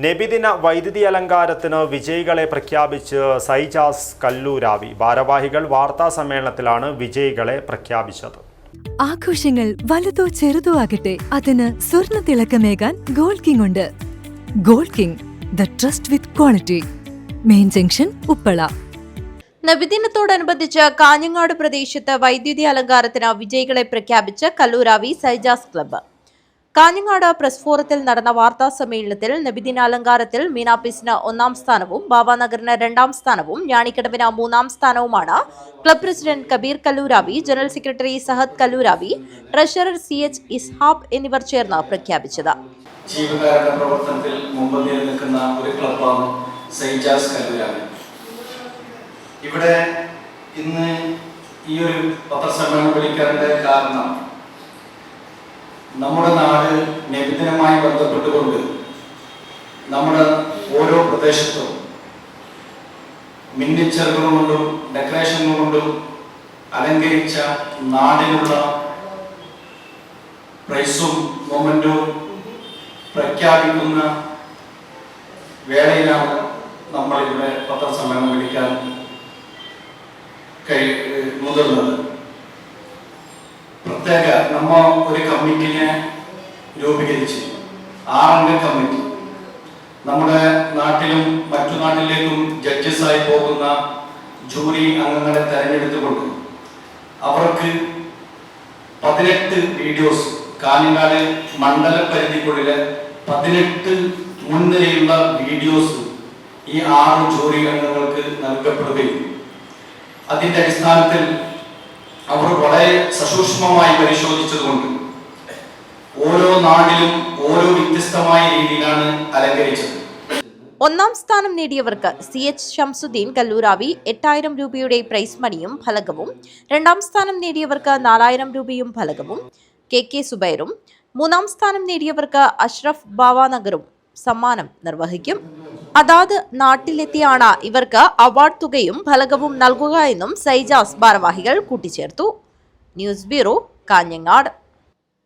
നബിദിന വൈദ്യുതി അലങ്കാരത്തിന് വിജയികളെ പ്രഖ്യാപിച്ച് സൈജാസ് കല്ലൂരാവി. ഭാരവാഹികൾ വാർത്താ സമ്മേളനത്തിലാണ് വിജയികളെ പ്രഖ്യാപിച്ചത്. ആഘോഷങ്ങൾ വലുതോ ചെറുതോ ആകട്ടെ അതിന് സ്വർണ തിളക്കമേകാൻ ഗോൾഡ് കിങ് ഉണ്ട്. Gold king the trust with quality. Main junction Uppala. നബിദിനത്തോടനുബന്ധിച്ച് Kanhangad പ്രദേശത്ത് വൈദ്യുതി അലങ്കാരത്തിന് വിജയികളെ പ്രഖ്യാപിച്ച് കല്ലൂരാവി സൈജാസ് ക്ലബ്ബ്. കാഞ്ഞങ്ങാട് പ്രസ് ഫോറത്തിൽ നടന്ന വാർത്താ സമ്മേളനത്തിൽ നബിദിന അലങ്കാരത്തിൽ മീനാപ്പീസിന് ഒന്നാം സ്ഥാനവും ബാബാനഗറിന് രണ്ടാം സ്ഥാനവും ഞാണിക്കടവിന് മൂന്നാം സ്ഥാനവുമാണ് club president Kabeer Kalluravi general secretary Sahad Kalluravi treasurer C H Ishab എന്നിവർ ചേർന്ന് പ്രഖ്യാപിച്ചത്. ജീവകാരണ പ്രവർത്തനത്തിൽ നിൽക്കുന്ന ഒരു ഇവിടെ ഇന്ന് ഈ ഒരു പത്രസമ്മേളനം വിളിക്കാനുള്ള കാരണം നമ്മുടെ നാട് നബിദിനമായി ബന്ധപ്പെട്ടുകൊണ്ട് നമ്മുടെ ഓരോ പ്രദേശത്തും മിന്നിച്ചറുകൾ കൊണ്ടും ഡെക്കറേഷനുകൾ കൊണ്ടും അലങ്കരിച്ച നാടിനുള്ള പ്രൈസും മൊമെന്റും പ്രഖ്യാപിക്കുന്ന വേളയിലാണ് നമ്മളിവിടെ പത്രസമ്മേളനം വിളിക്കാൻ കഴി മുതിർന്നത്. പ്രത്യേക നമ്മ ഒരു കമ്മിറ്റിനെ രൂപീകരിച്ച്. ആറംഗ കമ്മിറ്റി. നമ്മുടെ നാട്ടിലും മറ്റു നാട്ടിലേക്കും ജഡ്ജസായി പോകുന്ന ജൂറി അംഗങ്ങളെ തെരഞ്ഞെടുത്തുകൊണ്ട് അവർക്ക് പതിനെട്ട് വീഡിയോസ് കാഞ്ഞങ്ങാട് മണ്ഡല പരിധിക്കുള്ളിലെ പതിനെട്ട് മുൻനിരയുള്ള വീഡിയോസ് ഈ ആറ് ജൂറി അംഗങ്ങൾക്ക് നൽകപ്പെടുകയും അതിന്റെ അടിസ്ഥാനത്തിൽ അവർ വളരെ സസൂക്ഷ്മമായി പരിശോധിച്ചതുകൊണ്ട് ഓരോ നാടിലും ഓരോ വ്യത്യസ്തമായ രീതിയിലാണ് അലങ്കരിച്ചത്. ഒന്നാം സ്ഥാനം നേടിയവർക്ക് സി എച്ച് ഷംസുദ്ദീൻ കല്ലൂരാവി എട്ടായിരം രൂപയുടെ പ്രൈസ് മണിയും ഫലകവും രണ്ടാം സ്ഥാനം നേടിയവർക്ക് നാലായിരം രൂപയും ഫലകവും കെ കെ സുബൈറും മൂന്നാം സ്ഥാനം നേടിയവർക്ക് അഷ്റഫ് ബാവാനഗറും സമ്മാനം നിർവഹിക്കും. അതാത് നാട്ടിലെത്തിയാണ്. ഇവർക്ക് അവാർഡ് തുകയും ഫലകവും നൽകുക എന്നും സൈജാസ് ഭാരവാഹികൾ കൂട്ടിച്ചേർത്തു. News bureau Kanhangad.